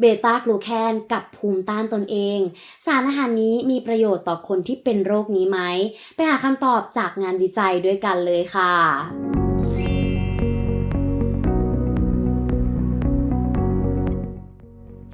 เบต้ากลูแคนกับภูมิต้านตนเอง สารอาหารนี้มีประโยชน์ต่อคนที่เป็นโรคนี้ไหม ไปหาคำตอบจากงานวิจัยด้วยกันเลยค่ะ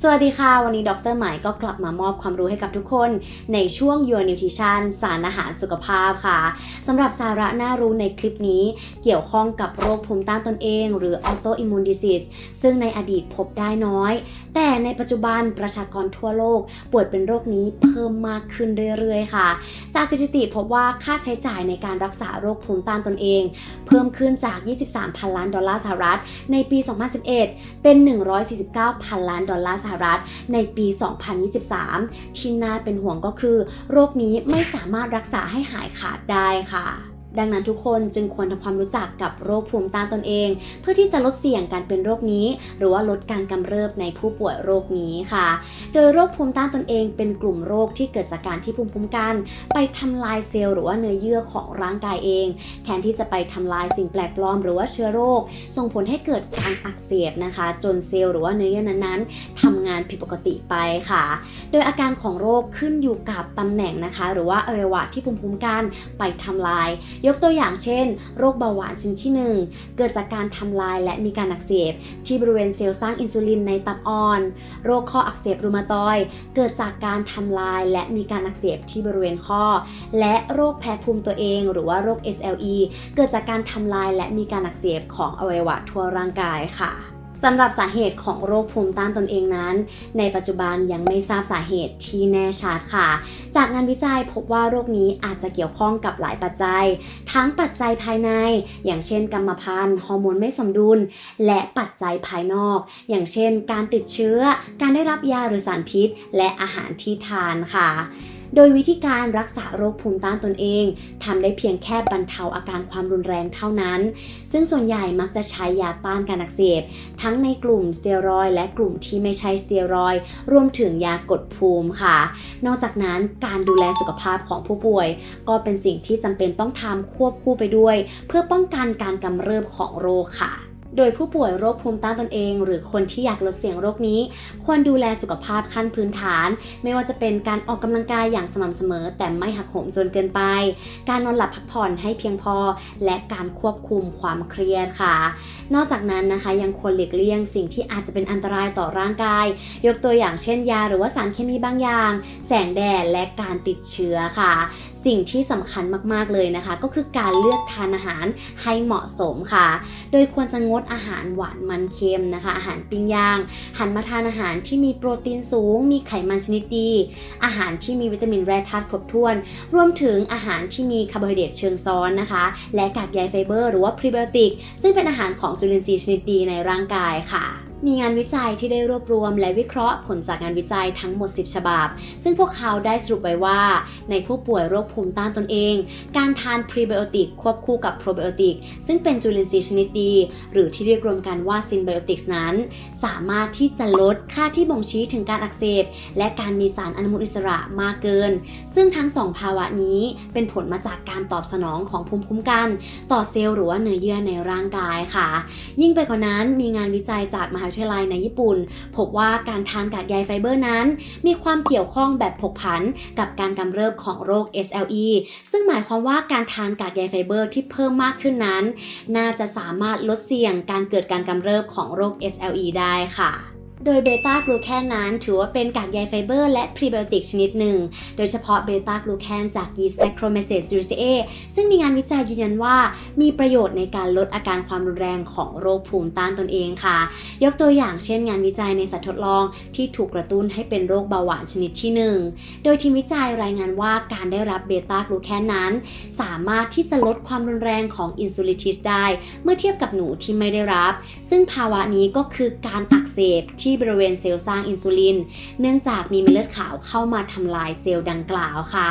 สวัสดีค่ะ วันนี้ดรหมายก็กลับมามอบความรู้ให้กับทุกคนในช่วง Your Nutrition สารอาหารสุขภาพค่ะสำหรับสาระน่ารู้ในคลิปนี้ เกี่ยวข้องกับโรคภูมิต้านตนเอง หรือ Autoimmune Disease ซึ่งในอดีตพบได้น้อย แต่ในปัจจุบันประชากรทั่วโลกป่วยเป็นโรคนี้เพิ่มมากขึ้นเรื่อยๆ ค่ะจากสถิติพบว่าค่าใช้จ่ายในการรักษาโรคภูมิต้านตนเอง เพิ่มขึ้นจาก 23 พันล้านดอลลาร์สหรัฐในปี 2011 เป็น 149 พันล้านดอลลาร์สหรัฐในปี 2023 ที่น่าเป็นห่วงก็คือ โรคนี้ไม่สามารถรักษาให้หายขาดได้ค่ะ ดังนั้นทุกคนจึงควรทำความรู้จักกับโรคภูมิต้านตนเอง เพื่อที่จะลดเสี่ยงการเป็นโรคนี้ หรือว่าลดการกำเริบในผู้ป่วยโรคนี้ค่ะ โดยโรคภูมิต้านตนเองเป็นกลุ่มโรคที่เกิดจากการที่ภูมิคุ้มกัน ไปทำลายเซลล์หรือว่าเนื้อเยื่อของร่างกายเอง แทนที่จะไปทำลายสิ่งแปลกปลอมหรือว่าเชื้อโรค ส่งผลให้เกิดการอักเสบนะคะ จนเซลล์หรือว่าเนื้อเยื่อนั้นๆทำงานผิดปกติไปค่ะ โดยอาการของโรคขึ้นอยู่กับตำแหน่งนะคะ หรือว่าอวัยวะที่ภูมิคุ้มกันไปทำลายยกตัวอย่างเช่น โรคเบาหวานชนิดที่ 1 เกิดจากการทำลายและมีการอักเสบ ที่บริเวณเซลล์สร้างอินซูลินในตับอ่อน โรคข้ออักเสบรูมาตอยด์เกิดจากการทำลายและมีการอักเสบที่บริเวณข้อ และโรคแพ้ภูมิตัวเอง หรือว่าโรค SLE เกิดจากการทำลายและมีการอักเสบของอวัยวะทั่วร่างกายค่ะ สำหรับสาเหตุของโรคภูมิต้านตนเองนั้น ในปัจจุบันยังไม่ทราบสาเหตุที่แน่ชัดค่ะ จากงานวิจัยพบว่าโรคนี้อาจจะเกี่ยวข้องกับหลายปัจจัย ทั้งปัจจัยภายใน อย่างเช่น กรรมพันธุ์ฮอร์โมนไม่สมดุล และปัจจัยภายนอก อย่างเช่น การติดเชื้อ การได้รับยาหรือสารพิษ และอาหารที่ทานค่ะ โดยวิธีการรักษาโรคภูมิต้านตนเองทำได้เพียงแค่บรรเทาอาการความรุนแรงเท่านั้น ซึ่งส่วนใหญ่มักจะใช้ยาต้านการอักเสบ ทั้งในกลุ่มสเตียรอยด์และกลุ่มที่ไม่ใช่สเตียรอยด์รวมถึงยากดภูมิค่ะ นอกจากนั้นการดูแลสุขภาพของผู้ป่วย ก็เป็นสิ่งที่จำเป็นต้องทำควบคู่ไปด้วย เพื่อป้องกันการกำเริบของโรคค่ะ โดยผู้ป่วยโรคภูมิต้านตนเอง หรือคนที่อยากลดเสี่ยงโรคนี้ ควรดูแลสุขภาพขั้นพื้นฐาน ไม่ว่าจะเป็นการออกกำลังกายอย่างสม่ำเสมอ แต่ไม่หักโหมจนเกินไป การนอนหลับพักผ่อนให้เพียงพอ และการควบคุมความเครียดค่ะ นอกจากนั้นนะคะยังควรหลีกเลี่ยงสิ่งที่อาจจะเป็นอันตรายต่อร่างกาย ยกตัวอย่างเช่นยาหรือว่าสารเคมีบางอย่าง แสงแดดและการติดเชื้อค่ะ สิ่งที่สำคัญมากๆเลยนะคะ ก็คือการเลือกทานอาหารให้เหมาะสมค่ะ โดยควรจะงดอาหารหวานมันเค็มนะคะ อาหารปิ้งย่าง หันมาทานอาหารที่มีโปรตีนสูง มีไขมันชนิดดี อาหารที่มีวิตามินแร่ธาตุครบถ้วน รวมถึงอาหารที่มีคาร์โบไฮเดรตเชิงซ้อนนะคะ และกากใยไฟเบอร์หรือว่าพรีไบโอติก ซึ่งเป็นอาหารของจุลินทรีย์ชนิดดีในร่างกายค่ะ มีงานวิจัยที่ได้รวบรวม และวิเคราะห์ผลจากงานวิจัยทั้งหมด 10 ฉบับ ซึ่งพวกเขาได้สรุปไว้ว่า ในผู้ป่วยโรคภูมิต้านตนเอง การทานพรีไบโอติกควบคู่กับโปรไบโอติก ซึ่งเป็นจุลินทรีย์ชนิดดี หรือที่เรียกรวมกันว่าซินไบโอติกนั้น สามารถที่จะลดค่าที่บ่งชี้ถึงการอักเสบ และการมีสารอนุมูลอิสระมากเกิน ซึ่งทั้งสองภาวะนี้เป็นผลมาจากการตอบสนองของภูมิคุ้มกัน ต่อเซลล์หรือว่าเนื้อเยื่อในร่างกายค่ะ ยิ่งไปกว่านั้นมีงานวิจัยจากมหาวิทยาลัยในญี่ปุ่น พบว่าการทานกากใยไฟเบอร์นั้น มีความเกี่ยวข้องแบบผกผันกับการกำเริบของโรค SLE ซึ่งหมายความว่าการทานกากใยไฟเบอร์ที่เพิ่มมากขึ้นนั้น น่าจะสามารถลดเสี่ยงการเกิดการกำเริบของโรค SLE ได้ค่ะ โดยเบต้ากลูแคนนั้นถือว่าเป็นกากใยไฟเบอร์และพรีไบโอติกชนิดหนึ่ง โดยเฉพาะเบต้ากลูแคนจากยีสต์ Saccharomyces cerevisiae ซึ่งมีงานวิจัยยืนยันว่า มีประโยชน์ในการลดอาการความรุนแรงของโรคภูมิต้านตนเองค่ะ ยกตัวอย่างเช่นงานวิจัยในสัตว์ทดลองที่ถูกกระตุ้นให้เป็นโรคเบาหวานชนิดที่ 1 โดยทีมวิจัยรายงานว่าการได้รับเบต้ากลูแคนนั้น สามารถที่จะลดความรุนแรงของอินซูลิทิสได้ เมื่อเทียบกับหนูที่ไม่ได้รับ ซึ่งภาวะนี้ก็คือการอักเสบที่บริเวณเซลล์สร้างอินซูลิน เนื่องจากมีเม็ดเลือดขาวเข้ามาทำลายเซลล์ดังกล่าวค่ะ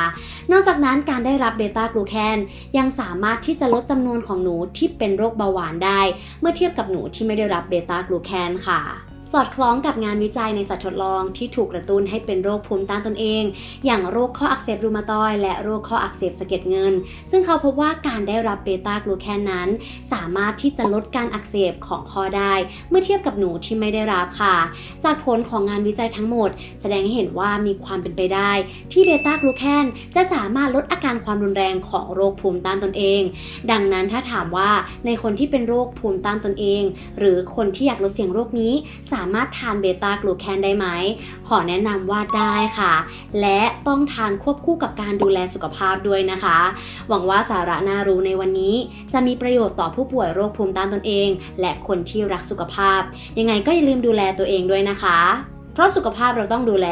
นอกจากนั้นการได้รับเบต้ากลูแคนยังสามารถที่จะลดจำนวนของหนูที่เป็นโรคเบาหวานได้ เมื่อเทียบกับหนูที่ไม่ได้รับเบต้ากลูแคนค่ะ อดคล้องกับงานวิจัยในสัตว์ทดลองที่ถูกกระตุ้นให้เป็นโรคภูมิต้านตนเอง อย่างโรคข้ออักเสบรูมาตอยและโรคข้ออักเสบสะเก็ดเงิน ซึ่งเขาพบว่าการได้รับเบต้ากลูแคนนั้น สามารถที่จะลดการอักเสบของข้อได้ เมื่อเทียบกับหนูที่ไม่ได้รับค่ะ จากผลของงานวิจัยทั้งหมด แสดงให้เห็นว่ามีความเป็นไปได้ ที่เบต้ากลูแคนจะสามารถลดอาการความรุนแรงของโรคภูมิต้านตนเอง ดังนั้นถ้าถามว่าในคนที่เป็นโรคภูมิต้านตนเอง หรือคนที่อยากลดเสี่ยงโรคนี้สาามารถทานเบต้ากลูแคนได้ไหม ขอแนะนำว่าได้ค่ะ และต้องทานควบคู่กับการดูแลสุขภาพด้วยนะคะ หวังว่าสาระน่ารู้ในวันนี้ จะมีประโยชน์ต่อผู้ป่วยโรคภูมิต้านตนเอง และคนที่รักสุขภาพ ยังไงก็อย่าลืมดูแลตัวเองด้วยนะคะ เพราะสุขภาพเราต้องดูแล